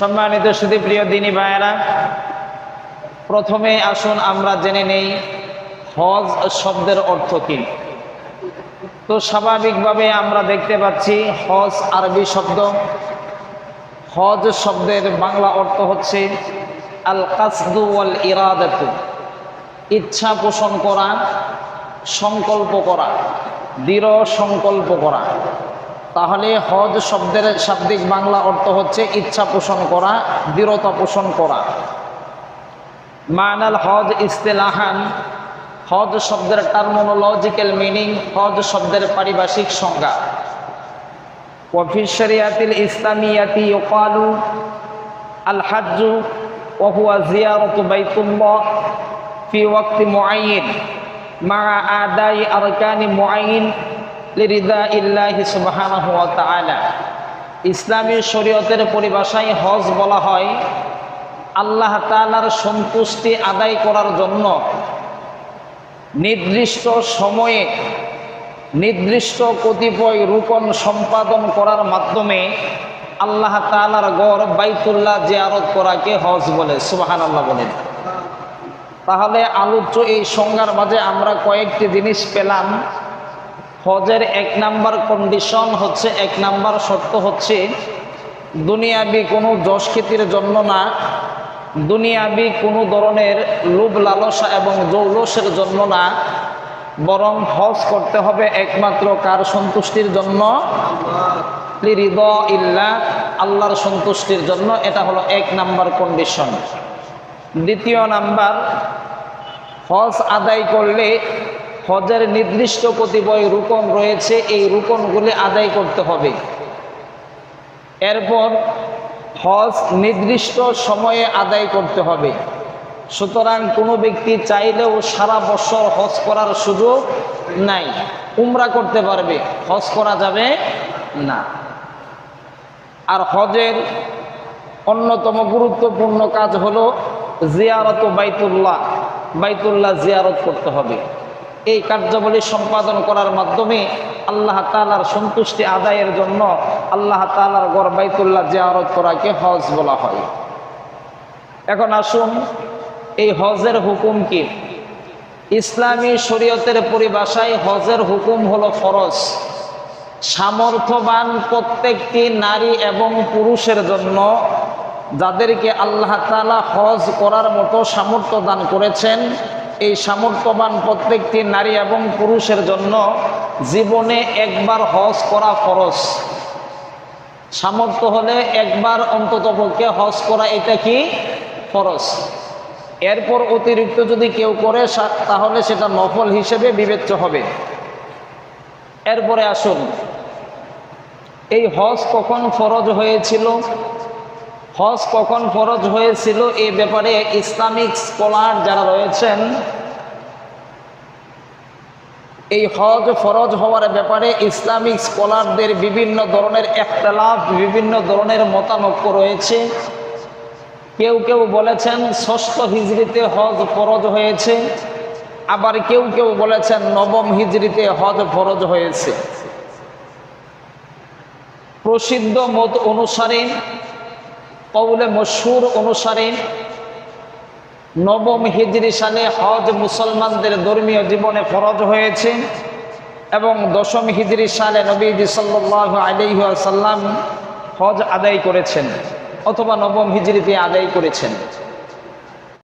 সম্মানিত সুদী প্রিয় দিনী ভাইয়েরা, প্রথমে আসুন আমরা জেনে নেই হজ শব্দের অর্থ কি। তো স্বাভাবিকভাবে আমরা দেখতে পাচ্ছি হজ আরবি শব্দ। হজ শব্দের বাংলা অর্থ হচ্ছে আল কাসদু ওয়াল ইরাদাতু ইচ্ছা পোষণ করা, সংকল্প করা, দৃঢ় সংকল্প করা। তাহলে হজ শব্দের শাব্দিক বাংলা অর্থ হচ্ছে ইচ্ছা পোষণ করা, দৃঢ়তা পোষণ করা। মানাল হজ ইস্তেলাহান হজ শব্দের টার্মোনোলজিক্যাল মিনিং হজ শব্দের পারিভাষিক সংজ্ঞা। শরিয়াতিল ইসলামিয়াতি ইউকালু, আল হাজ্জু ওহুয়া জিয়ারতু বাইতুল্লাহ, ফি ওয়াক্তি মুআইয়িন মা আদাই আরকানি মুআইয়িন ইসলামী শরীয়তের পরিভাষায় হজ বলা হয় আল্লাহ তাআলার সন্তুষ্টি আদায় করার জন্য। নির্দিষ্ট সময়ে নির্দিষ্ট কতিপয় রূপন সম্পাদন করার মাধ্যমে আল্লাহ তালার গড় বাইতুল্লাহ জিয়ারত করাকে হজ বলে সুবাহান আল্লাহ বলেন তাহলে আলোচ্য এই সংজ্ঞার মাঝে আমরা কয়েকটি জিনিস পেলাম। হজের এক নাম্বার কন্ডিশন হচ্ছে, এক নাম্বার শর্ত হচ্ছে, দুনিয়াবি কোনো যশ খ্যাতির জন্য না, দুনিয়াবি কোনো ধরনের লোভ লালসা এবং জৌলসের জন্য না, বরং হজ করতে হবে একমাত্র কার সন্তুষ্টির জন্য? হৃদ ইল্লা আল্লাহর সন্তুষ্টির জন্য, এটা হলো এক নাম্বার কন্ডিশন দ্বিতীয় নাম্বার, হজ আদায় করলে হজের নির্দিষ্ট কতিপয় রুকন রয়েছে, এই রুকনগুলি আদায় করতে হবে। এরপর হজ নির্দিষ্ট সময়ে আদায় করতে হবে। সুতরাং কোনো ব্যক্তি চাইলেও সারা বছর হজ করার সুযোগ নাই, উমরা করতে পারবে, হজ করা যাবে না। আর হজের অন্যতম গুরুত্বপূর্ণ কাজ হলো জিয়ারত বাইতুল্লাহ বাইতুল্লাহ জিয়ারত করতে হবে। এই কার্যাবলী সম্পাদন করার মাধ্যমে আল্লাহ তালার সন্তুষ্টি আদায়ের জন্য আল্লাহ তালার গড় বাইতুল্লাহ জিয়ারত করাকে হজ বলা হয়। এখন আসুন, এই হজের হুকুম কি? ইসলামী শরীয়তের পরিভাষায় হজের হুকুম হলো ফরজ। সামর্থ্যবান প্রত্যেকটি নারী এবং পুরুষের জন্য যাদেরকে আল্লাহ তালা হজ করার মতো সামর্থ্য দান করেছেন এই সামর্থ্যবান প্রত্যেকটি নারী এবং পুরুষের জন্য জীবনে একবার হজ করা ফরজ। সামর্থ্য হলে একবার অন্তত পক্ষে হজ করা এটা কি ফরজ? এরপর অতিরিক্ত যদি কেউ করে তাহলে সেটা নফল হিসেবে বিবেচ্য হবে। এরপরে আসুন। এই হজ কখন ফরজ হয়েছিল? হজ কখন ফরজ হয়েছিল এ ব্যাপারে ইসলামিক স্কলার যারা রয়েছেন, এই হজ ফরজ হওয়ার ব্যাপারে ইসলামিক স্কলারদের বিভিন্ন ধরনের একতলাফ, বিভিন্ন ধরনের মতানক্য রয়েছে। কেউ কেউ বলেছেন ষষ্ঠ হিজড়িতে হজ ফরজ হয়েছে, আবার কেউ কেউ বলেছেন নবম হিজড়িতে হজ ফরজ হয়েছে। প্রসিদ্ধ মত অনুসারে কৌলে মশুর অনুসারে নবম হিজরি সালে হজ মুসলমানদের ধর্মীয় জীবনে ফরজ হয়েছে এবং দশম হিজরি সালে নবীজি সাল্লাহ আলিহাসাল্লাম হজ আদায় করেছেন অথবা নবম হিজড়িতে আদায় করেছেন।